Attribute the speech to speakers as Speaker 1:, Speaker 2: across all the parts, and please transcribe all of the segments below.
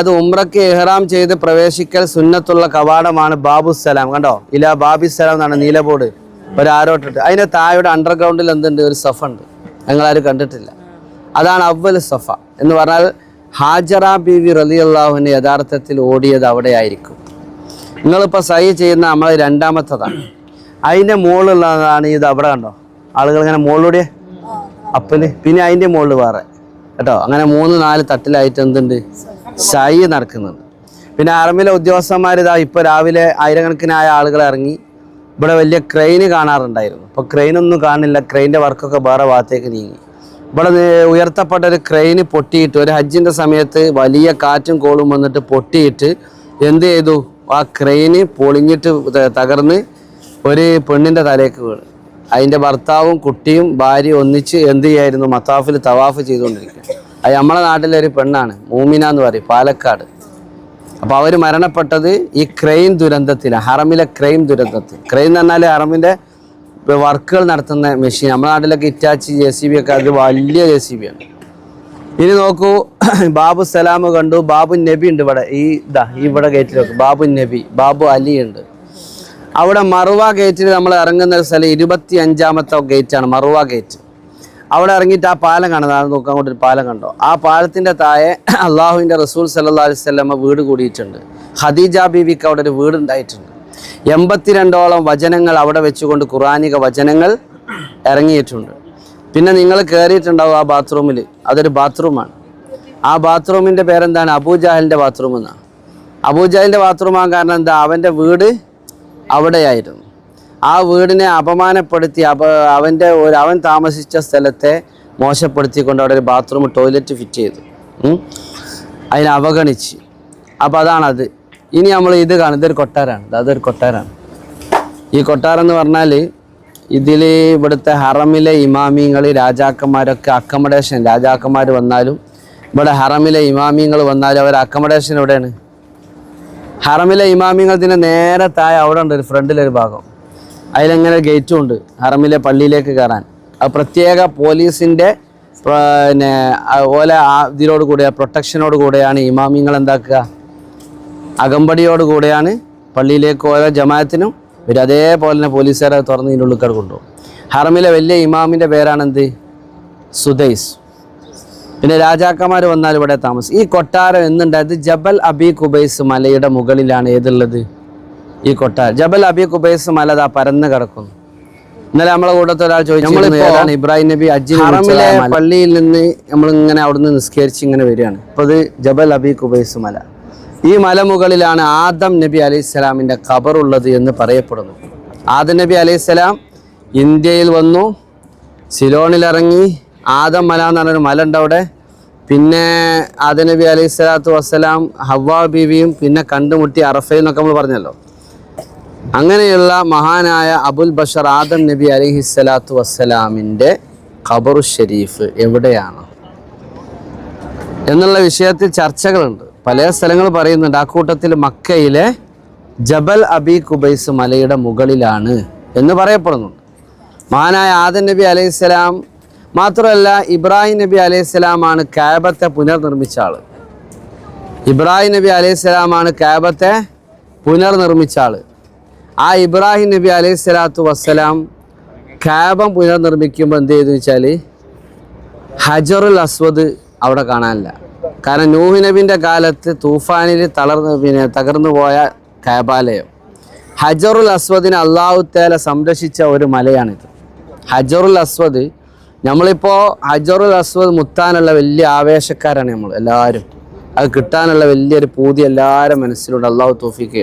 Speaker 1: അത് ഉംറയ്ക്ക് എഹ്റാം ചെയ്ത് പ്രവേശിക്കൽ സുന്നത്തുള്ള കവാടമാണ് ബാബുസലാം കണ്ടോ? ഇല ബാബിസലാം എന്നാണ് നീലബോർഡ് ഒരു ആരോട്ടിട്ട്. അതിന്റെ താഴെ അണ്ടർഗ്രൗണ്ടിൽ എന്തുണ്ട്? ഒരു സഫ ഉണ്ട്. ഞങ്ങളാരും കണ്ടിട്ടില്ല. അതാണ് അവൽ സഫ. എന്ന് പറഞ്ഞാൽ ഹാജറ ബീവി റലി അള്ളാഹുവിന് യഥാർത്ഥത്തിൽ ഓടിയത് അവിടെ ആയിരിക്കും നിങ്ങളിപ്പോൾ സൈ ചെയ്യുന്ന നമ്മൾ രണ്ടാമത്തതാണ്. അതിന്റെ മുകളിലുള്ളതാണ് ഇത് അവിടെ കണ്ടോ? ആളുകൾ ഇങ്ങനെ മുകളിലൂടെ അപ്പൽ. പിന്നെ അതിന്റെ മുകളിൽ വേറെ. കേട്ടോ? അങ്ങനെ മൂന്ന് നാല് തട്ടിലായിട്ട് എന്തുണ്ട്? സൈ നടക്കുന്നുണ്ട്. പിന്നെ ആർമിയിലെ ഉദ്യോഗസ്ഥന്മാർ ഇതാ ഇപ്പോൾ രാവിലെ ആയിരക്കണക്കിനായ ആളുകൾ ഇറങ്ങി ഇവിടെ വലിയ ക്രെയിന് കാണാറുണ്ടായിരുന്നു. ഇപ്പോൾ ക്രെയിനൊന്നും കാണില്ല ക്രെയിന്റെ വർക്കൊക്കെ വേറെ ഭാഗത്തേക്ക് നീങ്ങി. ഇവിടെ ഉയർത്തപ്പെട്ട ഒരു ക്രെയിന് പൊട്ടിയിട്ട് ഒരു ഹജ്ജിന്റെ സമയത്ത് വലിയ കാറ്റും കോളും വന്നിട്ട് പൊട്ടിയിട്ട് എന്ത് ചെയ്തു? ആ ക്രെയിന് പൊളിഞ്ഞിട്ട് തകർന്ന് ഒരു പെണ്ണിന്റെ തലേക്ക് വീണ്. അതിന്റെ ഭർത്താവും കുട്ടിയും ഭാര്യയും ഒന്നിച്ച് എന്ത് ചെയ്യായിരുന്നു? മത്താഫിൽ തവാഫ് ചെയ്തുകൊണ്ടിരിക്കുക അത് നമ്മളെ നാട്ടിലെ ഒരു പെണ്ണാണ് മൂമിന എന്ന് പറയും പാലക്കാട്. അപ്പോൾ അവർ മരണപ്പെട്ടത് ഈ ക്രെയിൻ ദുരന്തത്തിലാണ് ഹറമിലെ ക്രെയിൻ ദുരന്തത്തിൽ. ക്രെയിൻ എന്ന് പറഞ്ഞാൽ ഹറമിന്റെ വർക്കുകൾ നടത്തുന്ന മെഷീൻ. നമ്മുടെ നാട്ടിലൊക്കെ ഇറ്റാച്ചി ജെ സി ബി ഒക്കെ അത് വലിയ ജെ സി ബി ആണ്. ഇനി നോക്കൂ ബാബു സലാം കണ്ടു ബാബു നബി ഉണ്ട് ഇവിടെ. ഈ ഇതാ ഇവിടെ ഗേറ്റിൽ നോക്കും. ബാബു നബി ബാബു അലി ഉണ്ട്. അവിടെ മറുവ ഗേറ്റിൽ നമ്മൾ ഇറങ്ങുന്ന ഒരു സ്ഥലം ഇരുപത്തി അഞ്ചാമത്തെ ഗേറ്റാണ് മറുവ ഗേറ്റ് അവിടെ ഇറങ്ങിയിട്ട് ആ പാലം കാണുന്നത്. നോക്കാൻ അങ്ങോട്ട് ഒരു പാലം കണ്ടോ? ആ പാലത്തിന്റെ താഴെ അള്ളാഹുവിന്റെ റസൂൽ സല്ലാ അലൈഹി സ്വലമ വീട് കൂടിയിട്ടുണ്ട്. ഖദീജ ബീവിക്ക് അവിടെ ഒരു വീട് ഉണ്ടായിട്ടുണ്ട്. എൺപത്തിരണ്ടോളം വചനങ്ങൾ അവിടെ വെച്ചുകൊണ്ട് ഖുറാനിക വചനങ്ങൾ ഇറങ്ങിയിട്ടുണ്ട്. പിന്നെ നിങ്ങൾ കയറിയിട്ടുണ്ടാവും ആ ബാത്റൂമിൽ അതൊരു ബാത്റൂമാണ്. ആ ബാത്റൂമിന്റെ പേരെന്താണ്? അബൂജാഹലിന്റെ ബാത്റൂം എന്നാണ്. അബൂജാഹിലിന്റെ ബാത്റൂമാകാൻ കാരണം എന്താ? അവന്റെ വീട് അവിടെയായിരുന്നു. ആ വീടിനെ അപമാനപ്പെടുത്തി അപ അവന്റെ ഒരു അവൻ താമസിച്ച സ്ഥലത്തെ മോശപ്പെടുത്തിക്കൊണ്ട് അവിടെ ഒരു ബാത്റൂം ടോയ്ലറ്റ് ഫിറ്റ് ചെയ്തു. അതിനെ അവഗണിച്ച്. അപ്പോൾ അതാണത്. ഇനി നമ്മൾ ഇത് കാണും. ഇതൊരു കൊട്ടാരാണ്. ഇത് അതൊരു കൊട്ടാരമാണ് ഈ കൊട്ടാരം എന്ന് പറഞ്ഞാൽ ഇതിൽ ഇവിടുത്തെ ഹറമിലെ ഇമാമിങ്ങൾ രാജാക്കന്മാരൊക്കെ അക്കമഡേഷൻ രാജാക്കന്മാർ വന്നാലും ഇവിടെ ഹറമിലെ ഇമാമിങ്ങൾ വന്നാലും അവർ അക്കമഡേഷൻ എവിടെയാണ്? ഹറമിലെ ഇമാമിങ്ങൾത്തിന് നേരെ താഴെ അവിടെ ഉണ്ട് ഒരു ഫ്രണ്ടിലൊരു ഭാഗം. അതിലങ്ങനെ ഗേറ്റും ഉണ്ട് ഹറമിലെ പള്ളിയിലേക്ക് കയറാൻ. അത് പ്രത്യേക പോലീസിന്റെ പിന്നെ ഓലെ ഇതിനോട് കൂടെ പ്രൊട്ടക്ഷനോട് കൂടെയാണ് ഇമാമിങ്ങൾ എന്താക്കുക? അകമ്പടിയോട് കൂടെയാണ് പള്ളിയിലേക്ക് ഓരോ ജമാഅത്തിനും ഇവർ അതേപോലെ തന്നെ പോലീസുകാരെ തുറന്ന് ഇതിന്റെ ഉള്ളിൽ കൊണ്ടുപോകും. ഹറമിലെ വലിയ ഇമാമിന്റെ പേരാണെന്ത്? സുദൈസ്. പിന്നെ രാജാക്കന്മാർ വന്നാൽ ഇവിടെ താമസം. ഈ കൊട്ടാരം എന്നുണ്ടായത് ജബൽ അബി കുബൈസ് മലയുടെ മുകളിലാണ്. ഏതുള്ളത്? ഈ കൊട്ടാര ജബൽ അബി കുബൈസ് മല ദാ പരന്ന് കിടക്കുന്നു. ഇന്നലെ നമ്മളെ കൂട്ടത്തിൽ ഒരാൾ ചോദിച്ചു ഏതാണ് ഇബ്രാഹിം നബി അജിമിലെ ഹറമിലെ പള്ളിയിൽ നിന്ന് നമ്മൾ ഇങ്ങനെ അവിടുന്ന് നിസ്കരിച്ച് ഇങ്ങനെ വരികയാണ്. അപ്പോൾ ഇത് ജബൽ അബി കുബൈസ് മല. ഈ മലമുകളിലാണ് ആദം നബി അലൈഹി സ്വലാമിന്റെ ഖബറുള്ളത് എന്ന് പറയപ്പെടുന്നു. ആദം നബി അലൈഹി സ്വലാം ഇന്ത്യയിൽ വന്നു സിലോണിൽ ഇറങ്ങി ആദം മല എന്ന് പറഞ്ഞൊരു മല ഉണ്ട് അവിടെ. പിന്നെ ആദം നബി അലൈഹി സ്വലാത്തു വസ്സലാം ഹവ്വാ ബീവിയും പിന്നെ കണ്ടുമുട്ടി അറഫയിൽ എന്നൊക്കെ നമ്മൾ പറഞ്ഞല്ലോ. അങ്ങനെയുള്ള മഹാനായ അബുൽ ബഷർ ആദം നബി അലൈഹി സ്വലാത്തു വസ്സലാമിന്റെ ഖബറു ഷെരീഫ് എവിടെയാണ്? എന്നുള്ള വിഷയത്തിൽ ചർച്ചകളുണ്ട്. പല സ്ഥലങ്ങൾ പറയുന്നുണ്ട്. ആ കൂട്ടത്തിൽ മക്കയിലെ ജബൽ അബി കുബൈസ് മലയുടെ മുകളിലാണ് എന്ന് പറയപ്പെടുന്നുണ്ട്. മഹാനായ ആദൻ നബി അലൈഹിസ്സലാം മാത്രമല്ല ഇബ്രാഹിം നബി അലൈഹിസ്സലാമാണ് കാബത്തെ പുനർനിർമ്മിച്ച ആൾ. ഇബ്രാഹിം നബി അലൈഹിസ്സലാമാണ് കാബത്തെ പുനർനിർമ്മിച്ച ആൾ. ആ ഇബ്രാഹിം നബി അലൈഹി സ്വലാത്തു വസ്സലാം കാബം പുനർനിർമ്മിക്കുമ്പോൾ എന്ത് ചെയ്തു വെച്ചാൽ ഹജറുൽ അസ്വദ് അവിടെ കാണാനില്ല. കാരണം നൂഹ് നബിന്റെ കാലത്ത് തൂഫാനിൽ തളർന്ന് പിന്നെ തകർന്നു പോയ കാബാലയം. ഹജറുൽ അസ്വദിനെ അള്ളാഹു തേല സംരക്ഷിച്ച ഒരു മലയാണിത്. ഹജറുൽ അസ്വദ് നമ്മളിപ്പോൾ ഹജറുൽ അസ്വദ് മുത്താനുള്ള വലിയ ആവേശക്കാരാണ് നമ്മൾ എല്ലാവരും. അത് കിട്ടാനുള്ള വലിയൊരു പൂതി എല്ലാവരും മനസ്സിലുണ്ട് അള്ളാഹു തോഫിക്ക്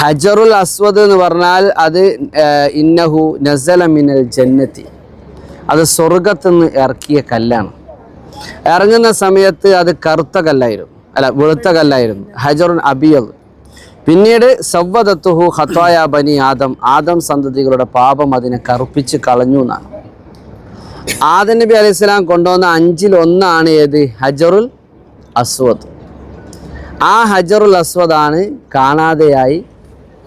Speaker 1: ഹജറുൽ അസ്വദ് എന്ന് പറഞ്ഞാൽ അത് ഇന്നഹു നസല മിനൽ ജന്നത്തി. അത് സ്വർഗത്തുനിന്ന് ഇറക്കിയ കല്ലാണ്. ഇറങ്ങുന്ന സമയത്ത് അത് കറുത്ത കല്ലായിരുന്നു. അല്ല വെളുത്ത കല്ലായിരുന്നു. ഹജറുൻ അബിയൽ പിന്നീട് സവ്വദത്തുഹു ഹത്തായ ബനി ആദം. ആദം സന്തതികളുടെ പാപം അതിനെ കറുപ്പിച്ച് കളഞ്ഞു എന്നാണ്. ആദം നബി അലൈഹി സ്വലാം കൊണ്ടുവന്ന അഞ്ചിൽ ഒന്നാണ് ഏത്? ഹജറുൽ അസ്വദ്. ആ ഹജറുൽ അസ്വദാണ് കാണാതെയായി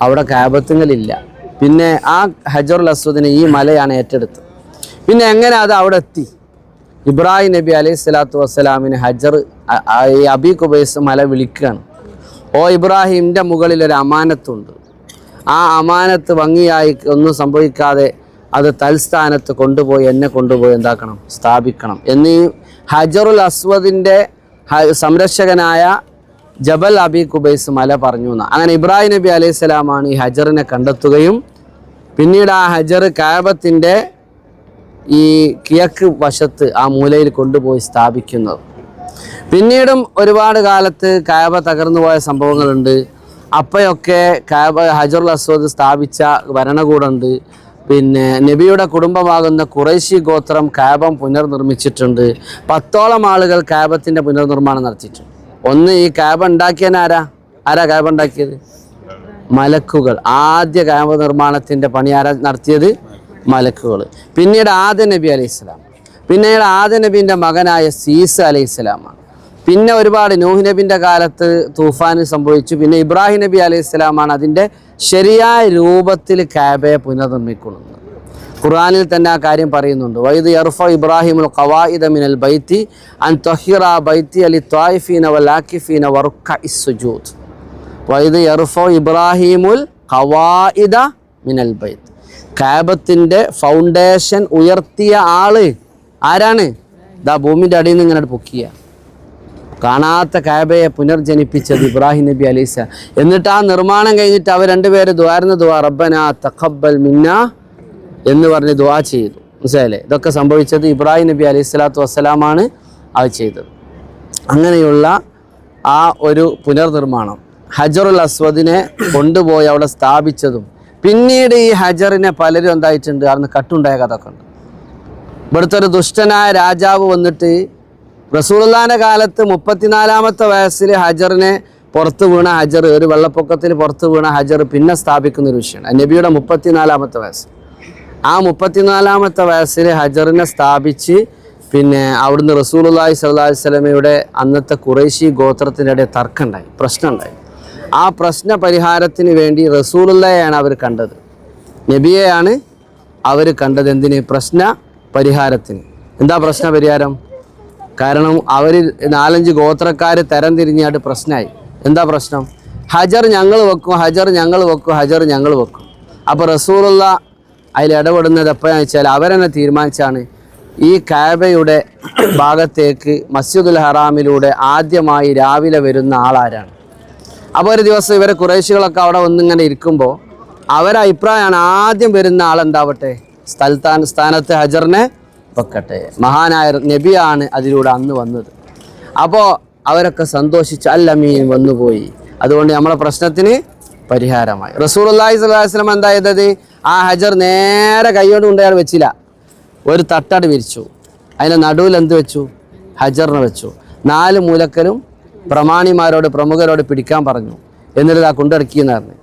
Speaker 1: അവിടെ കാബത്തുങ്ങളില്ല പിന്നെ ആ ഹജറുൽ അസ്വദിനെ ഈ മലയാണ് ഏറ്റെടുത്തത്. പിന്നെ എങ്ങനെ അത് അവിടെ എത്തി? ഇബ്രാഹിം നബി അലൈഹി സ്വലാത്തു വസ്സലാമിന് ഹജർ ഈ അബി കുബൈസ് മല വിളിക്കുകയാണ്. ഓ ഇബ്രാഹിമിന്റെ മുകളിൽ ഒരു അമാനത്തുണ്ട്. ആ അമാനത്ത് ഭംഗിയായി ഒന്നും സംഭവിക്കാതെ അത് തൽസ്ഥാനത്ത് കൊണ്ടുപോയി എന്നെ കൊണ്ടുപോയി എന്താക്കണം? സ്ഥാപിക്കണം. എന്നീ ഹജറുൽ അസ്വദിന്റെ സംരക്ഷകനായ ജബൽ അബി കുബൈസ് മല പറഞ്ഞു എന്ന്. അങ്ങനെ ഇബ്രാഹിം നബി അലൈഹി സ്വലാമാണ് ഈ ഹജറിനെ കണ്ടെത്തുകയും പിന്നീട് ആ ഹജർ കാബത്തിന്റെ ഈ കിഴക്ക് വശത്ത് ആ മൂലയിൽ കൊണ്ടുപോയി സ്ഥാപിക്കുന്നത്. പിന്നീടും ഒരുപാട് കാലത്ത് കാബ തകർന്നു പോയ സംഭവങ്ങളുണ്ട്. അപ്പോഴൊക്കെ കാബ ഹജറുൽ അസ്വദ് സ്ഥാപിച്ച ഭരണകൂടമുണ്ട് പിന്നെ നബിയുടെ കുടുംബമാകുന്ന കുറേശി ഗോത്രം കാബം പുനർനിർമ്മിച്ചിട്ടുണ്ട്. പത്തോളം ആളുകൾ കാബത്തിന്റെ പുനർനിർമ്മാണം നടത്തിയിട്ടുണ്ട്. ഒന്ന് ഈ കാബ ഉണ്ടാക്കിയൻ ആരാ? ആരാ കാബ ഉണ്ടാക്കിയത്? മലക്കുകൾ. ആദ്യ കാബ നിർമ്മാണത്തിന്റെ പണി ആരാ നടത്തിയത്? മലക്കുകൾ. പിന്നീട് ആദ്യ നബി അലൈഹി സ്വലാം പിന്നീട് ആദ്യ നബീന്റെ മകനായ സീസ് അലൈഹി സ്വലാമാണ് പിന്നെ ഒരുപാട് നൂഹ് നബിന്റെ കാലത്ത് തൂഫാൻ സംഭവിച്ചു. പിന്നെ ഇബ്രാഹിം നബി അലൈഹി സ്വലാമാണ് അതിന്റെ ശരിയായ രൂപത്തിൽ കാബയെ പുനർനിർമ്മിക്കുന്നത്. ഖുർആനിൽ തന്നെ ആ കാര്യം പറയുന്നുണ്ട്. വൈദ് യർഫ ഇബ്രാഹിമുൽ ഖവായിദ മിനൽ ബൈത്തി അൻ തൊഹിറ ബൈത്തി അലി ത്വായിഫീന വൽ വർക്ക ഇസ്സുജൂദ് വൈദ് യർഫ ഇബ്രാഹിമുൽ ഖവായിദ മിനൽ ബൈത്ത്. കാബത്തിന്റെ ഫൗണ്ടേഷൻ ഉയർത്തിയ ആൾ ആരാണ്? ദാ ഭൂമിന്റെ അടിയിൽ നിന്ന് ഇങ്ങനെ പൊക്കിയ. കാണാത്ത കാബയെ പുനർജനിപ്പിച്ചത് ഇബ്രാഹിം നബി അലൈസ എന്നിട്ട് ആ നിർമ്മാണം കഴിഞ്ഞിട്ട് അവർ രണ്ടുപേര് ദ്വാരുന്ന ദ്വാ റബ്ബന തഖബൽ മിന്ന എന്ന് പറഞ്ഞ് ദ്വാ ചെയ്തു. മനസ്സിലായില്ലേ? ഇതൊക്കെ സംഭവിച്ചത് ഇബ്രാഹിം നബി അലൈഹി സ്വലാത്തു വസ്സലാമാണ് അത് ചെയ്തത്. അങ്ങനെയുള്ള ആ ഒരു പുനർനിർമ്മാണം ഹജറുൽ അസ്വദിനെ കൊണ്ടുപോയി അവിടെ സ്ഥാപിച്ചതും പിന്നീട് ഈ ഹജറിനെ പലരും എന്തായിട്ടുണ്ട്? അന്ന് കട്ടുണ്ടായ കഥ ഒക്കെ ഉണ്ട്. ഇവിടുത്തെ ഒരു ദുഷ്ടനായ രാജാവ് വന്നിട്ട് റസൂലുള്ളാന്റെ കാലത്ത് മുപ്പത്തിനാലാമത്തെ വയസ്സിൽ ഹജറിനെ പുറത്ത് വീണ ഹജർ ഒരു വെള്ളപ്പൊക്കത്തിൽ പുറത്ത് വീണ ഹജർ പിന്നെ സ്ഥാപിക്കുന്ന ഒരു വിഷയമാണ്. നബിയുടെ മുപ്പത്തിനാലാമത്തെ വയസ്സ്. ആ മുപ്പത്തിനാലാമത്തെ വയസ്സിൽ ഹജറിനെ സ്ഥാപിച്ച് പിന്നെ അവിടുന്ന് റസൂലുള്ളാഹി സ്വല്ലല്ലാഹി അലൈഹി വസല്ലമയുടെ അന്നത്തെ കുറേശി ഗോത്രത്തിന്റെ തർക്കമുണ്ടായി പ്രശ്നമുണ്ടായി. ആ പ്രശ്ന പരിഹാരത്തിന് വേണ്ടി റസൂലുള്ളയെയാണ് അവർ കണ്ടത്. നബിയെയാണ് അവർ കണ്ടത് എന്തിന്? പ്രശ്ന പരിഹാരത്തിന്. എന്താ പ്രശ്ന പരിഹാരം? കാരണം അവർ നാലഞ്ച് ഗോത്രക്കാർ തരം തിരിഞ്ഞായിട്ട് പ്രശ്നമായി എന്താ പ്രശ്നം? ഹജർ ഞങ്ങൾ വെക്കും ഹജർ ഞങ്ങൾ വെക്കും ഹജർ ഞങ്ങൾ വെക്കും. അപ്പോൾ റസൂലുള്ള അതിൽ ഇടപെടുന്നത് എപ്പോഴാണെന്ന് വെച്ചാൽ അവരെന്നെ തീരുമാനിച്ചാണ് ഈ കാബയുടെ ഭാഗത്തേക്ക് മസ്ജിദുൽ ഹറാമിലൂടെ ആദ്യമായി രാവിലെ വരുന്ന ആളാരാണ്. അപ്പോൾ ഒരു ദിവസം ഇവരെ കുറേശികളൊക്കെ അവിടെ വന്നിങ്ങനെ ഇരിക്കുമ്പോൾ അവരെ അഭിപ്രായമാണ് ആദ്യം വരുന്ന ആളെന്താവട്ടെ? സ്ഥലത്താൻ സ്ഥാനത്ത് ഹജറിനെ വെക്കട്ടെ. മഹാനായ നബിയാണ് അതിലൂടെ അന്ന് വന്നത്. അപ്പോൾ അവരൊക്കെ സന്തോഷിച്ച് അല്ലമീൻ വന്നുപോയി. അതുകൊണ്ട് നമ്മളെ പ്രശ്നത്തിന് പരിഹാരമായി. റസൂൽ അള്ളാഹി സ്വലാസ്ലം എന്താ ചെയ്തത് ആ ഹജർ നേരെ കൈയോട് കൊണ്ട് വെച്ചില്ല. ഒരു തട്ടട് വിരിച്ചു. അതിന്റെ നടുവിൽ എന്ത് വെച്ചു? ഹജറിനെ വെച്ചു. നാല് മൂലക്കലും പ്രമാണിമാരോട് പ്രമുഖരോട് പിടിക്കാൻ പറഞ്ഞു. എന്നിട്ട് ആ കൊണ്ടിറക്കിയെന്ന് പറഞ്ഞു.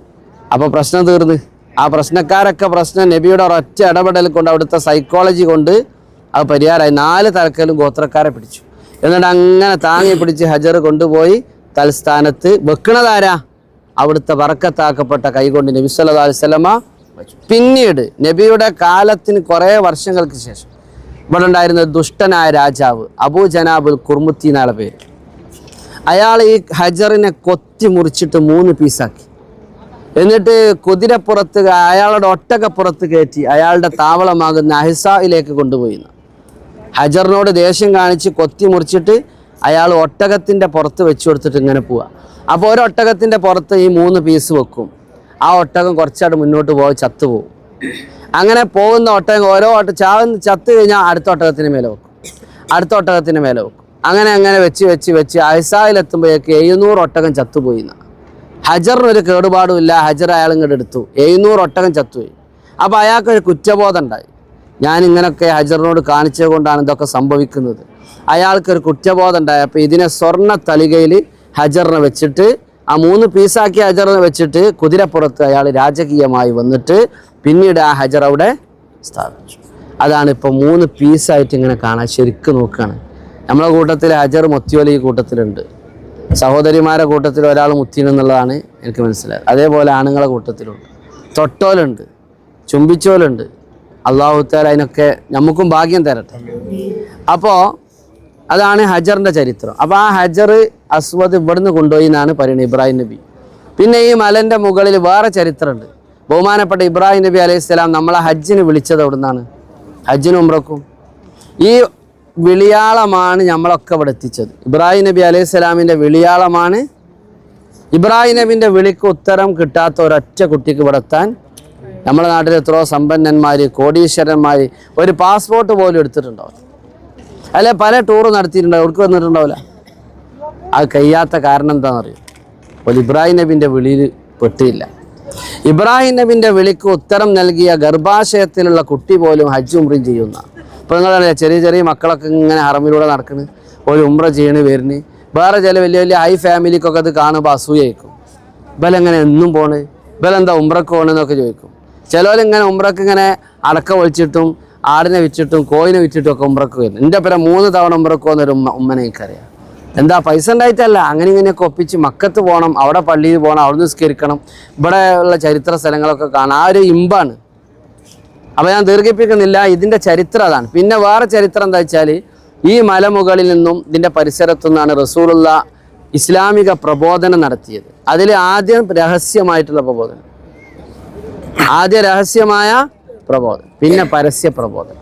Speaker 1: അപ്പോൾ പ്രശ്നം തീർന്ന്. ആ പ്രശ്നക്കാരൊക്കെ പ്രശ്നം നബിയുടെ ഒരൊറ്റ ഇടപെടൽ കൊണ്ട് അവിടുത്തെ സൈക്കോളജി കൊണ്ട് അത് പരിഹാരമായി. നാല് തലക്കലും ഗോത്രക്കാരെ പിടിച്ചു. എന്നിട്ട് അങ്ങനെ താങ്ങി പിടിച്ച് ഹജർ കൊണ്ടുപോയി തൽസ്ഥാനത്ത് വെക്കണതാരാ അവിടുത്തെ വറക്കത്താക്കപ്പെട്ട കൈകൊണ്ട് നബി സല്ലല്ലാഹു അലൈഹി വസല്ലമ പിന്നീട് നബിയുടെ കാലത്തിന് കുറേ വർഷങ്ങൾക്ക് ശേഷം ഇവിടെ ഉണ്ടായിരുന്ന ദുഷ്ടനായ രാജാവ് അബൂ ജനാബുൽ കുർമുത്തി എന്നാളെ പേര്. അയാൾ ഈ ഹജറിനെ കൊത്തി മുറിച്ചിട്ട് മൂന്ന് പീസാക്കി. എന്നിട്ട് കുതിരപ്പുറത്ത് അയാളുടെ ഒട്ടകപ്പുറത്ത് കയറ്റി അയാളുടെ താവളമാകുന്ന അഹിസായിലേക്ക് കൊണ്ടുപോയി. ഹജറിനോട് ദേഷ്യം കാണിച്ച് കൊത്തി മുറിച്ചിട്ട് അയാൾ ഒട്ടകത്തിന്റെ പുറത്ത് വെച്ചു കൊടുത്തിട്ട് ഇങ്ങനെ പോവുക അപ്പോൾ ഒരു ഒട്ടകത്തിന്റെ പുറത്ത് ഈ മൂന്ന് പീസ് വെക്കും. ആ ഒട്ടകം കുറച്ചായിട്ട് മുന്നോട്ട് പോയി ചത്തുപോകും അങ്ങനെ പോകുന്ന ഒട്ടകം ഓരോ ഒട്ട ചാവുന്ന ചത്ത് കഴിഞ്ഞാൽ അടുത്ത ഒട്ടകത്തിന് മേലെ വെക്കും. അടുത്ത ഒട്ടകത്തിന് മേലെ വെക്കും. അങ്ങനെ അങ്ങനെ വെച്ച് വെച്ച് വെച്ച് അയസായിലെത്തുമ്പോഴേക്ക് എഴുന്നൂറ് ഒട്ടകം ചത്തുപോയി. ഹജറിനൊരു കേടുപാടും ഇല്ല. ഹജർ അയാൾ ഇങ്ങോട്ട് എടുത്തു. എഴുന്നൂറ് ഒട്ടകം ചത്തുപോയി അപ്പോൾ അയാൾക്കൊരു കുറ്റബോധം ഉണ്ടായി. ഞാൻ ഇങ്ങനൊക്കെ ഹജറിനോട് കാണിച്ചത് കൊണ്ടാണ് ഇതൊക്കെ സംഭവിക്കുന്നത്. അയാൾക്കൊരു കുറ്റബോധം ഉണ്ടായപ്പോൾ ഇതിനെ സ്വർണ തലികയിൽ ഹജറിനെ വെച്ചിട്ട് ആ മൂന്ന് പീസാക്കി ഹജറിനെ വെച്ചിട്ട് കുതിരപ്പുറത്ത് അയാൾ രാജകീയമായി വന്നിട്ട് പിന്നീട് ആ ഹജർ അവിടെ സ്ഥാപിച്ചു. അതാണ് ഇപ്പോൾ മൂന്ന് പീസായിട്ട് ഇങ്ങനെ കാണാൻ ശരിക്കും നോക്കുകയാണ് നമ്മളെ കൂട്ടത്തിൽ ഹജർ മൊത്തിയോലി കൂട്ടത്തിലുണ്ട്. സഹോദരിമാരുടെ കൂട്ടത്തിൽ ഒരാൾ മുത്തിനെന്നുള്ളതാണ് എനിക്ക് മനസ്സിലായത്. അതേപോലെ ആണുങ്ങളെ കൂട്ടത്തിലുണ്ട്. തൊട്ടോലുണ്ട്. ചുംബിച്ചോലുണ്ട്. അള്ളാഹുത്താല അതിനൊക്കെ നമുക്കും ഭാഗ്യം തരട്ടെ. അപ്പോൾ അതാണ് ഹജറിന്റെ ചരിത്രം. അപ്പോൾ ആ ഹജർ അസ്വദ് ഇവിടുന്ന് കൊണ്ടുപോയി എന്നാണ് പറയുന്നത് ഇബ്രാഹിം നബി. പിന്നെ ഈ മലന്റെ മുകളിൽ വേറെ ചരിത്രമുണ്ട്. ബഹുമാനപ്പെട്ട ഇബ്രാഹിം നബി അലൈഹി സ്വലാം നമ്മളെ ഹജ്ജിന് വിളിച്ചത് എവിടുന്നാണ്? ഹജ്ജിനും ഉമ്രക്കും ഈ വിളിയാളമാണ് നമ്മളൊക്കെ ഇവിടെ എത്തിച്ചത്. ഇബ്രാഹിം നബി അലൈഹി സ്വലാമിന്റെ വിളിയാളമാണ്. ഇബ്രാഹിം നബിന്റെ വിളിക്ക് ഉത്തരം കിട്ടാത്ത ഒരൊറ്റ കുട്ടിക്ക് ഇവിടെ എത്താൻ നമ്മുടെ നാട്ടിൽ എത്രയോ സമ്പന്നന്മാർ കോടീശ്വരന്മാർ ഒരു പാസ്പോർട്ട് പോലും എടുത്തിട്ടുണ്ടാവും അല്ലെ പല ടൂർ നടത്തിയിട്ടുണ്ടാവും അവർക്ക് വന്നിട്ടുണ്ടാവില്ല? അത് കഴിയാത്ത കാരണം എന്താണെന്നറിയോ? അപ്പോൾ ഇബ്രാഹിം നബിന്റെ വിളിയിൽ പെട്ടിയില്ല. ഇബ്രാഹിം നബിന്റെ വിളിക്ക് ഉത്തരം നൽകിയ ഗർഭാശയത്തിലുള്ള കുട്ടി പോലും ഹജ്ജ് ഉമ്രയും ചെയ്യുന്ന. ഇപ്പോൾ നിങ്ങളറിയാം ചെറിയ ചെറിയ മക്കളൊക്കെ ഇങ്ങനെ ഹറമിലൂടെ നടക്കണ്. ഒരു ഉമ്ര ചെയ്യണ് വരുന്നു. വേറെ ചില വലിയ വലിയ ഹൈ ഫാമിലിക്കൊക്കെ അത് കാണുമ്പോൾ അസൂയായിരിക്കും ഇവലെങ്ങനെ എന്നും പോണ്? ഇവലെന്താ ഉമ്രക്ക് പോണെന്നൊക്കെ ചോദിക്കും. ചിലവരിങ്ങനെ ഉംറക്ക് ഇങ്ങനെ അടക്ക ഒളിച്ചിട്ടും ആടിനെ വിച്ചിട്ടും കോയിനെ വിച്ചിട്ടും ഒക്കെ ഉംറക്ക് വരുന്നു. എന്റെ പേരെ മൂന്ന് തവണ ഉംറക്ക് പോകുന്നൊരു ഉമ്മ ഉമ്മനെ എനിക്കറിയാം. എന്താ പൈസ ഉണ്ടായിട്ടല്ല അങ്ങനെ ഇങ്ങനെയൊക്കെ ഒപ്പിച്ച് മക്കത്ത് പോകണം അവിടെ പള്ളിയിൽ പോകണം അവിടെ നിസ്കരിക്കണം. ഇവിടെ ഉള്ള ചരിത്ര സ്ഥലങ്ങളൊക്കെ കാണാം. ആ ഒരു ഇമ്പാണ്. അപ്പോൾ ഞാൻ ദീർഘിപ്പിക്കുന്നില്ല ഇതിന്റെ ചരിത്രം അതാണ്. പിന്നെ വേറെ ചരിത്രം എന്താ വെച്ചാൽ ഈ മലമുകളിൽ നിന്നും ഇതിന്റെ പരിസരത്തു നിന്നാണ് റസൂലുള്ള ഇസ്ലാമിക പ്രബോധനം നടത്തിയത്. അതിൽ ആദ്യം രഹസ്യമായിട്ടുള്ള പ്രബോധനം. ആദ്യ രഹസ്യമായ പ്രബോധം പിന്നെ പരസ്യ പ്രബോധനം.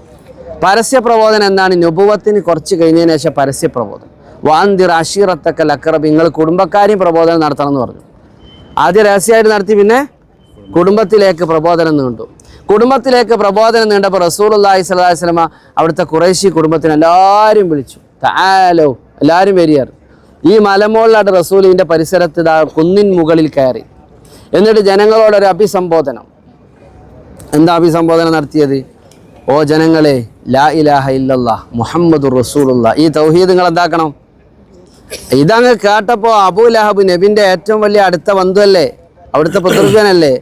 Speaker 1: പരസ്യ പ്രബോധനം എന്താണ്? നുപുവത്തിന് കുറച്ച് കഴിഞ്ഞതിന് ശേഷം പരസ്യ പ്രബോധം വാന്തിർ അഷീറത്തക്ക ലക്കറബ്. നിങ്ങൾ കുടുംബക്കാരെയും പ്രബോധനം നടത്തണം എന്ന് പറഞ്ഞു. ആദ്യ രഹസ്യമായിട്ട് നടത്തി പിന്നെ കുടുംബത്തിലേക്ക് പ്രബോധനം നീണ്ടു. കുടുംബത്തിലേക്ക് പ്രബോധനം നീണ്ടപ്പോൾ റസൂൽ അള്ളാഹി സ്വലാഹി സ്വലമ അവിടുത്തെ കുറേശി കുടുംബത്തിന് എല്ലാവരും വിളിച്ചു. താലോ എല്ലാവരും വരിയർ ഈ മലമുകളിലായിട്ട് റസൂലിന്റെ പരിസരത്ത് കുന്നിൻ മുകളിൽ കയറി. എന്നിട്ട് ജനങ്ങളോടൊരു അഭിസംബോധനം. എന്താ അഭിസംബോധന നടത്തിയത്? ഓ ജനങ്ങളെ ലാ ഇലാഹ ഇല്ലല്ലാ മുഹമ്മദ് റസൂലുള്ള. ഈ തൗഹീദ് നിങ്ങൾ എന്താക്കണം? ഇതങ്ങ് കേട്ടപ്പോൾ അബൂ ലഹബ് നബിന്റെ ഏറ്റവും വലിയ അടുത്ത ബന്ധുവല്ലേ? അവിടുത്തെ പുത്രജനല്ലേ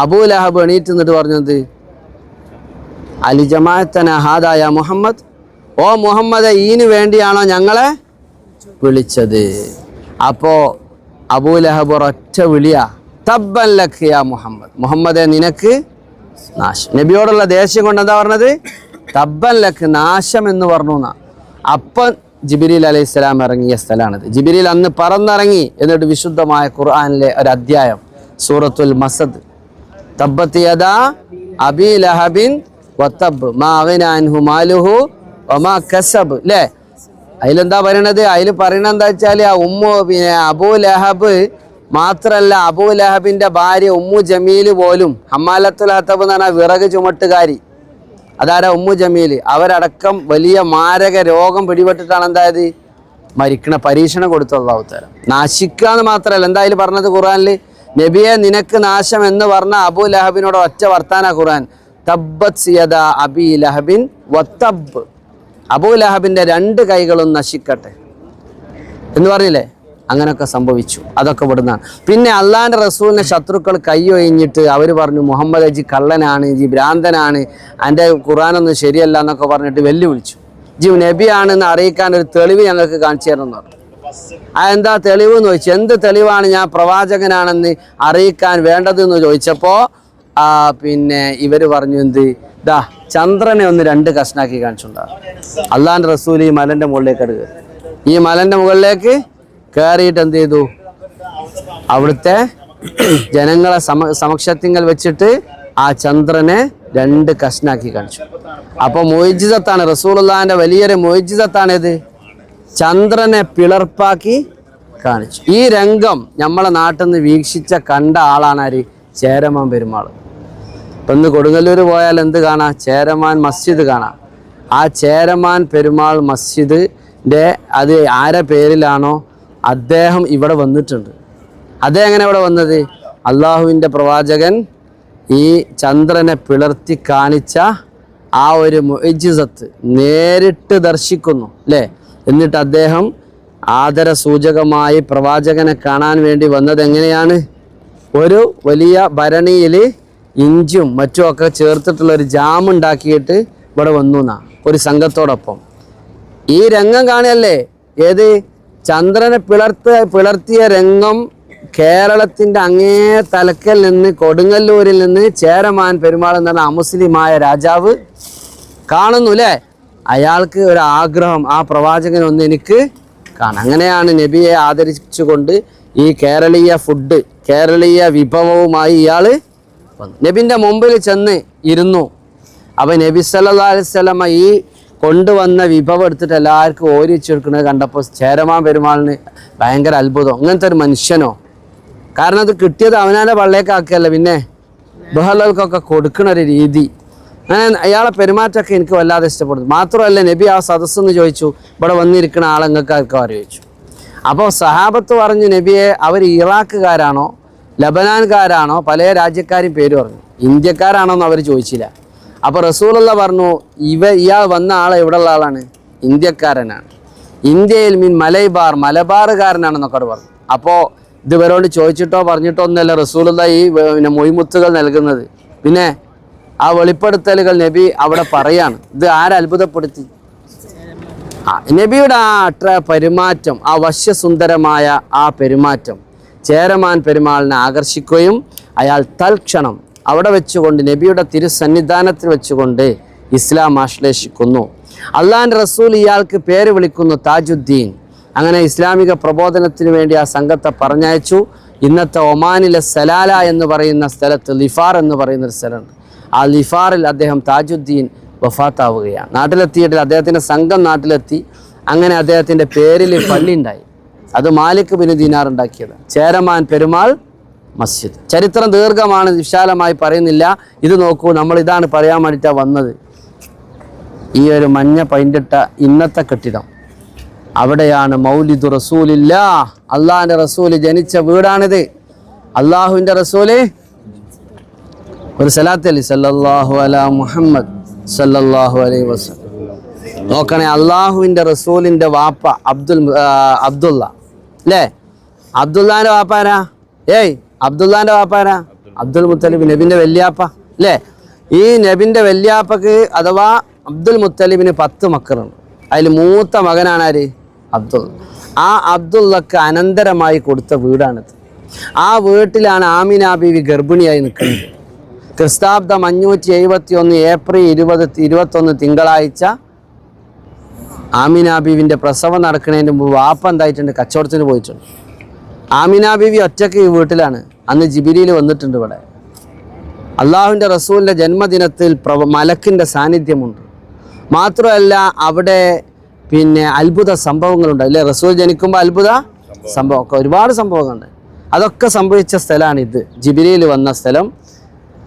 Speaker 1: അബൂ ലഹബ് എണീറ്റ് നിന്നിട്ട് പറഞ്ഞത് അലി ജമാഅത്തന ഹാദായ മുഹമ്മദ്. ഓ മുഹമ്മദ് ഈന് വേണ്ടിയാണോ ഞങ്ങളെ വിളിച്ചത്? അപ്പോൾ അബൂ ലഹബ് ഒരൊറ്റ വിളിയാ തബ്ബൻ ലഖിയ മുഹമ്മദ്. മുഹമ്മദെ നിനക്ക് നാശം. നബിയോടുള്ള ദേഷ്യം കൊണ്ട് എന്താ പറഞ്ഞത്? തബ്ബൻ ലക്ക് നാശം എന്ന് പറഞ്ഞു എന്നാ. അപ്പം ജിബിരിൽ അലൈഹി സ്വലാം ഇറങ്ങിയ സ്ഥലമാണിത്. ജിബിരിൽ അന്ന് പറന്നിറങ്ങി എന്നിട്ട് വിശുദ്ധമായ ഖുർആാനിലെ ഒരു അധ്യായം സൂറത്തുൽ മസദ്. യദാ ലഹബിൻ മാലുഹു കസബ്. അതിലെന്താ പറയണത്? അതിൽ പറയണത് എന്താ വെച്ചാൽ ആ ഉമ്മു പിന്നെ അബു ലഹബ് മാത്രല്ല അബൂ ലഹബിന്റെ ഭാര്യ ഉമ്മു ജമീൽ പോലും ഹമ്മാലത്തുൽ ഹത്തബ് എന്ന് പറഞ്ഞാൽ വിറക് ചുമട്ടുകാരി. അതാരാ ഉമ്മു ജമീൽ അവരടക്കം വലിയ മാരക രോഗം പിടിപെട്ടിട്ടാണ് എന്തായത്? മരിക്കണ പരീക്ഷണം കൊടുത്തു അള്ളാഹുത്താരം നാശിക്കുക എന്ന് മാത്രമല്ല എന്തായാലും പറഞ്ഞത് ഖുറാനിൽ നബിയെ നിനക്ക് നാശം എന്ന് പറഞ്ഞ അബു ലഹബിനോട് ഒറ്റ വർത്താന ഖുറാൻ തബ്ബത് സിയദ അബി ലഹബിൻ വത്തബ് അബു ലഹബിന്റെ രണ്ട് കൈകളും നശിക്കട്ടെ. എന്ന് പറഞ്ഞില്ലേ? അങ്ങനെയൊക്കെ സംഭവിച്ചു. അതൊക്കെ ഇവിടുന്നാണ് പിന്നെ അള്ളാഹാന്റെ റസൂലിനെ ശത്രുക്കൾ കൈയൊഴിഞ്ഞിട്ട് അവർ പറഞ്ഞു മുഹമ്മദ് അജി കള്ളനാണ് ജി ഭ്രാന്തനാണ് എന്റെ ഖുറാനൊന്നും ശരിയല്ല എന്നൊക്കെ പറഞ്ഞിട്ട് വെല്ലുവിളിച്ചു. ജി നബിയാണെന്ന് അറിയിക്കാൻ ഒരു തെളിവ് ഞങ്ങൾക്ക് കാണിച്ചു തരണം എന്ന് പറഞ്ഞു. ആ എന്താ തെളിവ്? എന്ന് ചോദിച്ചു. എന്ത് തെളിവാണ് ഞാൻ പ്രവാചകനാണെന്ന് അറിയിക്കാൻ വേണ്ടതെന്ന് ചോദിച്ചപ്പോൾ പിന്നെ ഇവർ പറഞ്ഞു എന്ത്? ദാ ചന്ദ്രനെ ഒന്ന് രണ്ട് കഷ്ണാക്കി കാണിച്ചുണ്ടാകും അള്ളാന്റെ റസൂൽ ഈ മലന്റെ മുകളിലേക്ക് എടുക്കുക ഈ മലന്റെ മുകളിലേക്ക് കയറിയിട്ട് എന്ത് ചെയ്തു? അവിടുത്തെ ജനങ്ങളെ സമ സമക്ഷത്തിങ്കൽ വെച്ചിട്ട് ആ ചന്ദ്രനെ രണ്ട് കഷ്ണാക്കി കാണിച്ചു. അപ്പോൾ മൊയ്ജിതത്താണ് റസൂലുള്ളാന്റെ വലിയൊരു മൊയ്ജിതത്താണ് ഇത് ചന്ദ്രനെ പിളർപ്പാക്കി കാണിച്ചു. ഈ രംഗം നമ്മളെ നാട്ടിൽ നിന്ന് വീക്ഷിച്ച കണ്ട ആളാണ് ആര്? ചേരമാൻ പെരുമാൾ ഇപ്പം ഇന്ന് കൊടുങ്ങല്ലൂർ പോയാൽ എന്ത് കാണാം? ചേരമാൻ മസ്ജിദ് കാണാം. ആ ചേരമാൻ പെരുമാൾ മസ്ജിദിന്റെ അത് ആരെ പേരിലാണോ? അദ്ദേഹം ഇവിടെ വന്നിട്ടുണ്ട്. അദ്ദേഹം എങ്ങനെ ഇവിടെ വന്നത്? അള്ളാഹുവിന്റെ പ്രവാചകൻ ഈ ചന്ദ്രനെ പിളർത്തി കാണിച്ച ആ ഒരു മൊയ്ജിസത്ത് നേരിട്ട് ദർശിക്കുന്നു അല്ലേ? എന്നിട്ട് അദ്ദേഹം ആദര സൂചകമായി പ്രവാചകനെ കാണാൻ വേണ്ടി വന്നത് എങ്ങനെയാണ്? ഒരു വലിയ ഭരണിയിൽ ഇഞ്ചും മറ്റുമൊക്കെ ചേർത്തിട്ടുള്ള ഒരു ജാം ഉണ്ടാക്കിയിട്ട് ഇവിടെ വന്നു എന്നാ ഒരു സംഘത്തോടൊപ്പം. ഈ രംഗം കാണുകയല്ലേ? ഏത്? ചന്ദ്രനെ പിളർത്ത പിളർത്തിയ രംഗം കേരളത്തിന്റെ അങ്ങേ തലക്കൽ നിന്ന് കൊടുങ്ങല്ലൂരിൽ നിന്ന് ചേരമാൻ പെരുമാൾ എന്ന് പറഞ്ഞ അമുസ്ലിമായ രാജാവ് കാണുന്നു അല്ലേ അയാൾക്ക് ഒരു ആഗ്രഹം ആ പ്രവാചകൻ ഒന്ന് എനിക്ക് കാണാം. അങ്ങനെയാണ് നബിയെ ആദരിച്ചുകൊണ്ട് ഈ കേരളീയ ഫുഡ് കേരളീയ വിഭവവുമായി ഇയാൾ നബിന്റെ മുമ്പിൽ ചെന്ന് ഇരുന്നു. അപ്പൊ നബി സല്ലാ അലൈഹി വസല്ലമ ഈ കൊണ്ടുവന്ന വിഭവം എടുത്തിട്ട് എല്ലാവർക്കും ഓരിച്ചു കൊടുക്കുന്നത് കണ്ടപ്പോൾ ചേരമാൻ പെരുമാളിന് ഭയങ്കര അത്ഭുതം. അങ്ങനത്തെ ഒരു മനുഷ്യനോ? കാരണം അത് കിട്ടിയത് അവനാന്റെ വള്ളേക്കാക്കിയല്ല പിന്നെ? ബഹളകൾക്കൊക്കെ കൊടുക്കുന്ന ഒരു രീതി. അങ്ങനെ അയാളെ പെരുമാറ്റമൊക്കെ എനിക്ക് വല്ലാതെ ഇഷ്ടപ്പെടുന്നു. മാത്രമല്ല നബി ആ സദസ്സെന്ന് ചോദിച്ചു ഇവിടെ വന്നിരിക്കുന്ന ആളെ നിങ്ങൾക്ക് ആർക്കും അറിയിച്ചു അപ്പോൾ സഹാബത്ത് പറഞ്ഞു നബിയെ അവർ ഇറാഖുകാരാണോ? ലബനാൻകാരാണോ? പല രാജ്യക്കാരും പേര് പറഞ്ഞു. ഇന്ത്യക്കാരാണോ എന്ന് അവർ ചോദിച്ചില്ല. അപ്പോൾ റസൂലുള്ള പറഞ്ഞു ഇവ ഇയാൾ വന്ന ആൾ എവിടെയുള്ള ആളാണ്? ഇന്ത്യക്കാരനാണ്. ഇന്ത്യയിൽ മീൻ മലൈബാർ മലബാറുകാരനാണെന്നൊക്കെ പറഞ്ഞു. അപ്പോൾ ഇതുവരോട് ചോദിച്ചിട്ടോ പറഞ്ഞിട്ടോ ഒന്നുമല്ല റസൂലുള്ള ഈ പിന്നെ മൊയ്മുത്തുകൾ നൽകുന്നത്. പിന്നെ ആ വെളിപ്പെടുത്തലുകൾ നബി അവിടെ പറയാണ്. ഇത് ആരത്ഭുതപ്പെടുത്തി നബിയുടെ ആ അട്ര പെരുമാറ്റം ആ വശ്യസുന്ദരമായ ആ പെരുമാറ്റം ചേരമാൻ പെരുമാളിനെ ആകർഷിക്കുകയും അയാൾ തൽക്ഷണം അവിടെ വെച്ചുകൊണ്ട് നബിയുടെ തിരുസന്നിധാനത്തിൽ വെച്ചുകൊണ്ട് ഇസ്ലാം ആശ്ലേഷിക്കുന്നു. അള്ളാൻ റസൂൽ ഇയാൾക്ക് പേര് വിളിക്കുന്നു താജുദ്ദീൻ. അങ്ങനെ ഇസ്ലാമിക പ്രബോധനത്തിന് വേണ്ടി ആ സംഘത്തെ പറഞ്ഞയച്ചു. ഇന്നത്തെ ഒമാനിലെ സലാല എന്ന് പറയുന്ന സ്ഥലത്ത് ലിഫാർ എന്ന് പറയുന്ന ഒരു സ്ഥലമുണ്ട്. ആ ലിഫാറിൽ അദ്ദേഹം താജുദ്ദീൻ വഫാത്താവുകയാണ്. നാട്ടിലെത്തിയിട്ട് അദ്ദേഹത്തിന്റെ സംഘം നാട്ടിലെത്തി. അങ്ങനെ അദ്ദേഹത്തിന്റെ പേരിൽ പള്ളി ഉണ്ടായി. അത് മാലിക് ബിൻ ദീനാർ ഉണ്ടാക്കിയത്. ചേരമാൻ പെരുമാൾ മസ്ജിദ്. ചരിത്രം ദീർഘമാണ് വിശാലമായി പറയുന്നില്ല. ഇത് നോക്കൂ നമ്മൾ ഇതാണ് പറയാൻ വേണ്ടിയിട്ടാണ് വന്നത്. ഈ ഒരു മഞ്ഞ പൈന്റിട്ട ഇന്നത്തെ കെട്ടിടം. അവിടെയാണ് മൗലിദ് റസൂലില്ല അള്ളാഹിന്റെ റസൂൽ ജനിച്ച വീടാണിത്. അള്ളാഹുവിന്റെ റസൂൽ ഒരു സലാത്ത് അലി അല അലാ മുഹമ്മദ് സല്ലാഹു അലൈ വസ്ലം നോക്കണേ അള്ളാഹുവിന്റെ റസൂലിന്റെ വാപ്പ അബ്ദുൽ അബ്ദുള്ള. അല്ലേ? അബ്ദുല്ലാന്റെ വാപ്പാരാ ഏയ് അബ്ദുല്ലാന്റെ വാപ്പാരാ അബ്ദുൽ മുത്തലിബ് നബിന്റെ വല്യാപ്പ അല്ലേ? ഈ നബിന്റെ വല്യാപ്പക്ക് അഥവാ അബ്ദുൽ മുത്തലിബിന് പത്ത് മക്കളുണ്ട്. അതിൽ മൂത്ത മകനാണ് ആര്? അബ്ദുൾ. ആ അബ്ദുള്ളക്ക് അനന്തരമായി കൊടുത്ത വീടാണിത്. ആ വീട്ടിലാണ് ആമിന ബീവി ഗർഭിണിയായി നിൽക്കുന്നത്. ക്രിസ്താബ്ദം അഞ്ഞൂറ്റി എഴുപത്തി ഒന്ന് ഏപ്രിൽ ഇരുപത് ഇരുപത്തൊന്ന് തിങ്കളാഴ്ച ആമിന ബീവിന്റെ പ്രസവം നടക്കുന്നതിന് മുമ്പ് വാപ്പ എന്തായിട്ടുണ്ട്? കച്ചവടത്തിന് പോയിട്ടുണ്ട്. ആമിന ബീവി ഒറ്റയ്ക്ക് ഈ വീട്ടിലാണ്. അന്ന് ജിബിലിയിൽ വന്നിട്ടുണ്ട് ഇവിടെ. അള്ളാഹുവിന്റെ റസൂലിന്റെ ജന്മദിനത്തിൽ പ്രവ മലക്കിന്റെ സാന്നിധ്യമുണ്ട്. മാത്രമല്ല അവിടെ പിന്നെ അത്ഭുത സംഭവങ്ങളുണ്ട്. അല്ലേ? റസൂൽ ജനിക്കുമ്പോൾ അത്ഭുത സംഭവമൊക്കെ ഒരുപാട് സംഭവങ്ങളുണ്ട്. അതൊക്കെ സംഭവിച്ച സ്ഥലമാണ് ഇത്. ജിബിലിയിൽ വന്ന സ്ഥലം.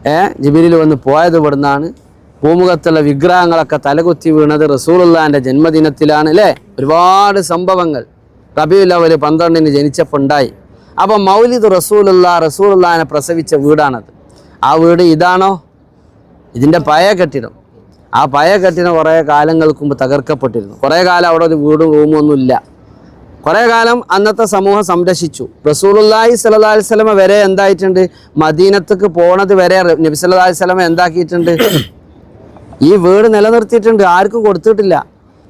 Speaker 1: ഏ? ജിബിലിയിൽ വന്ന് പോയത് ഇവിടുന്നാണ്. ഭൂമുഖത്തുള്ള വിഗ്രഹങ്ങളൊക്കെ തലകുത്തി വീണത് റസൂലുള്ളാന്റെ ജന്മദിനത്തിലാണ്. അല്ലേ? ഒരുപാട് സംഭവങ്ങൾ. റബിയുൽ അവൽ പന്ത്രണ്ടിന് ജനിച്ചപ്പോൾ ഉണ്ടായി അപ്പം മൗലിദ് റസൂലുള്ള റസൂലുള്ളഹാനെ പ്രസവിച്ച വീടാണത്. ആ വീട് ഇതാണോ? ഇതിന്റെ പഴയ കെട്ടിടം. ആ പഴയ കെട്ടിടം കുറേ കാലങ്ങൾക്ക് മുമ്പ് തകർക്കപ്പെട്ടിരുന്നു. കുറേ കാലം അവിടെ ഒരു വീടും റൂമൊന്നും ഇല്ല കുറേ കാലം അന്നത്തെ സമൂഹം സംരക്ഷിച്ചു. സ്വല്ലല്ലാഹി അലൈഹി വസല്ലമ വരെ എന്തായിട്ടുണ്ട്? മദീനത്തേക്ക് പോണത് വരെ നബി സല്ലാ വസല്ലമ എന്താക്കിയിട്ടുണ്ട്? ഈ വീട് നിലനിർത്തിയിട്ടുണ്ട്. ആർക്കും കൊടുത്തിട്ടില്ല.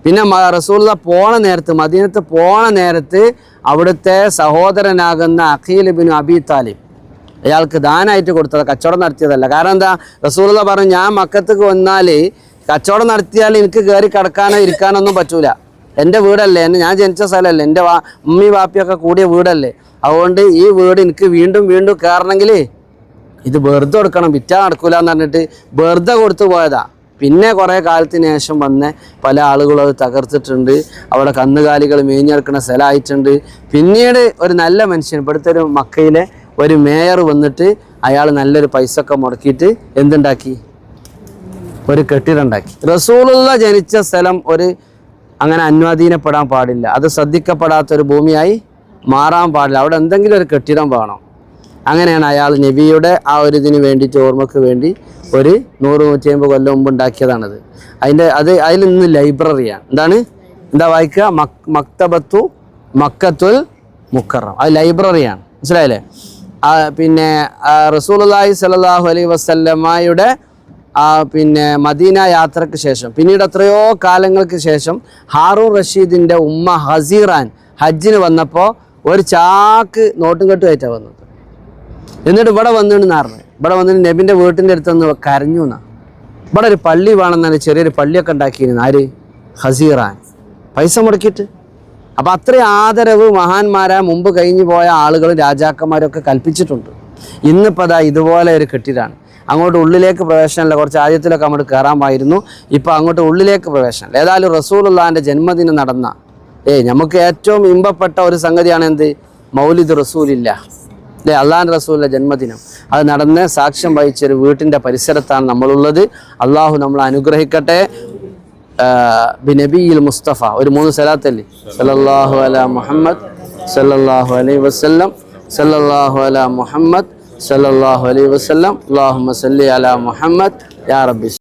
Speaker 1: പിന്നെ റസൂല പോണ നേരത്ത് മദീനത്ത് പോണ നേരത്ത് അവിടുത്തെ സഹോദരനാകുന്ന അഖീൽ ബിൻ അബി താലിബ് അയാൾക്ക് ദാനായിട്ട് കൊടുത്തത് കച്ചവടം നടത്തിയതല്ല. കാരണം എന്താ? റസൂല പറഞ്ഞു ഞാൻ മക്കത്തേക്ക് വന്നാൽ കച്ചവടം നടത്തിയാൽ എനിക്ക് കയറി കിടക്കാനോ ഇരിക്കാനൊന്നും പറ്റൂല. എന്റെ വീടല്ലേ എന്നെ ഞാൻ ജനിച്ച സ്ഥലമല്ലേ എന്റെ വാ ഉമ്മി വാപ്പിയൊക്കെ കൂടിയ വീടല്ലേ. അതുകൊണ്ട് ഈ വീട് എനിക്ക് വീണ്ടും വീണ്ടും കയറണമെങ്കിൽ ഇത് വെറുതെ കൊടുക്കണം വിറ്റാ നടക്കൂല എന്ന് പറഞ്ഞിട്ട് വെറുതെ കൊടുത്തു പോയതാ. പിന്നെ കുറേ കാലത്തിന് ശേഷം വന്ന പല ആളുകളും അത് തകർത്തിട്ടുണ്ട്. അവിടെ കന്നുകാലികൾ മേഞ്ഞെടുക്കുന്ന സ്ഥലമായിട്ടുണ്ട്. പിന്നീട് ഒരു നല്ല മനുഷ്യൻ ഇവിടുത്തെ ഒരു മക്കയിലെ ഒരു മേയർ വന്നിട്ട് അയാൾ നല്ലൊരു പൈസ ഒക്കെ മുടക്കിയിട്ട് എന്തുണ്ടാക്കി? ഒരു കെട്ടിടം ഉണ്ടാക്കി റസൂലുള്ള ജനിച്ച സ്ഥലം ഒരു അങ്ങനെ അന്വാധീനപ്പെടാൻ പാടില്ല. അത് ശ്രദ്ധിക്കപ്പെടാത്തൊരു ഭൂമിയായി മാറാൻ പാടില്ല. അവിടെ എന്തെങ്കിലും ഒരു കെട്ടിടം വേണം. അങ്ങനെയാണ് അയാൾ നബിയുടെ ആ ഒരു ഇതിന് വേണ്ടിയിട്ട് ഓർമ്മക്ക് വേണ്ടി ഒരു നൂറ് നൂറ്റി അമ്പത് കൊല്ലം മുമ്പ് ഉണ്ടാക്കിയതാണത്. അതിന്റെ അത് അതിൽ നിന്ന് ലൈബ്രറിയാണ്. എന്താണ്? എന്താ വായിക്കുക? മക് മക്തബത്തു മക്കത്തുൽ മുക്കറം. അത് ലൈബ്രറിയാണ്. മനസ്സിലായില്ലേ? പിന്നെ റസൂലുള്ളാഹി സലാഹു അലൈ ആ പിന്നെ മദീന യാത്രയ്ക്ക് ശേഷം പിന്നീട് എത്രയോ കാലങ്ങൾക്ക് ശേഷം ഹാറൂൺ റഷീദിന്റെ ഉമ്മ ഹസീറാൻ ഹജ്ജിന് വന്നപ്പോൾ ഒരു ചാക്ക് നോട്ടും കെട്ടുമായിട്ടാണ് വന്നത് എന്നിട്ട് ഇവിടെ വന്നിട്ട് നാറിന് ഇവിടെ വന്നിട്ട് നബിന്റെ വീട്ടിന്റെ അടുത്തൊന്ന് കരഞ്ഞു എന്നാ ഇവിടെ ഒരു പള്ളി വേണമെന്നാണ് ചെറിയൊരു പള്ളിയൊക്കെ ഉണ്ടാക്കിയിരുന്നു ആര്? ഹസീറാൻ പൈസ മുടക്കിയിട്ട്. അപ്പം അത്രയും ആദരവ് മഹാന്മാരാ മുമ്പ് കഴിഞ്ഞു പോയ ആളുകളും രാജാക്കന്മാരൊക്കെ കൽപ്പിച്ചിട്ടുണ്ട്. ഇന്നിപ്പോൾ അതാ ഇതുപോലെ ഒരു കെട്ടിടാണ്. അങ്ങോട്ട് ഉള്ളിലേക്ക് പ്രവേശനമല്ല കുറച്ച് ആദ്യത്തിലൊക്കെ അങ്ങോട്ട് കയറാമായിരുന്നു ഇപ്പോൾ അങ്ങോട്ട് ഉള്ളിലേക്ക് പ്രവേശനം ഏതായാലും റസൂലുള്ളാന്റെ ജന്മദിനം നടന്ന. ഏയ് നമുക്ക് ഏറ്റവും ഇമ്പപ്പെട്ട ഒരു സംഗതിയാണ് എന്ത്? മൗലിദ് റസൂലില്ല അല്ലേ അള്ളാൻ റസൂലിന്റെ ജന്മദിനം. അത് നടന്ന് സാക്ഷ്യം വഹിച്ച ഒരു വീട്ടിന്റെ പരിസരത്താണ് നമ്മളുള്ളത്. അള്ളാഹു നമ്മൾ അനുഗ്രഹിക്കട്ടെ. ബിനബിയിൽ മുസ്തഫ. ഒരു മൂന്ന് സലാത്തല്ലേ? സല്ലല്ലാഹു അല മുഹമ്മദ് സല്ലല്ലാഹു അലൈഹി വസല്ലം സല്ലല്ലാഹു അല മുഹമ്മദ് സല്ലല്ലാഹു അലൈഹി വസല്ലം. അല്ലാഹുമ്മ സല്ലി അല മുഹമ്മദ് യാ റബ്ബി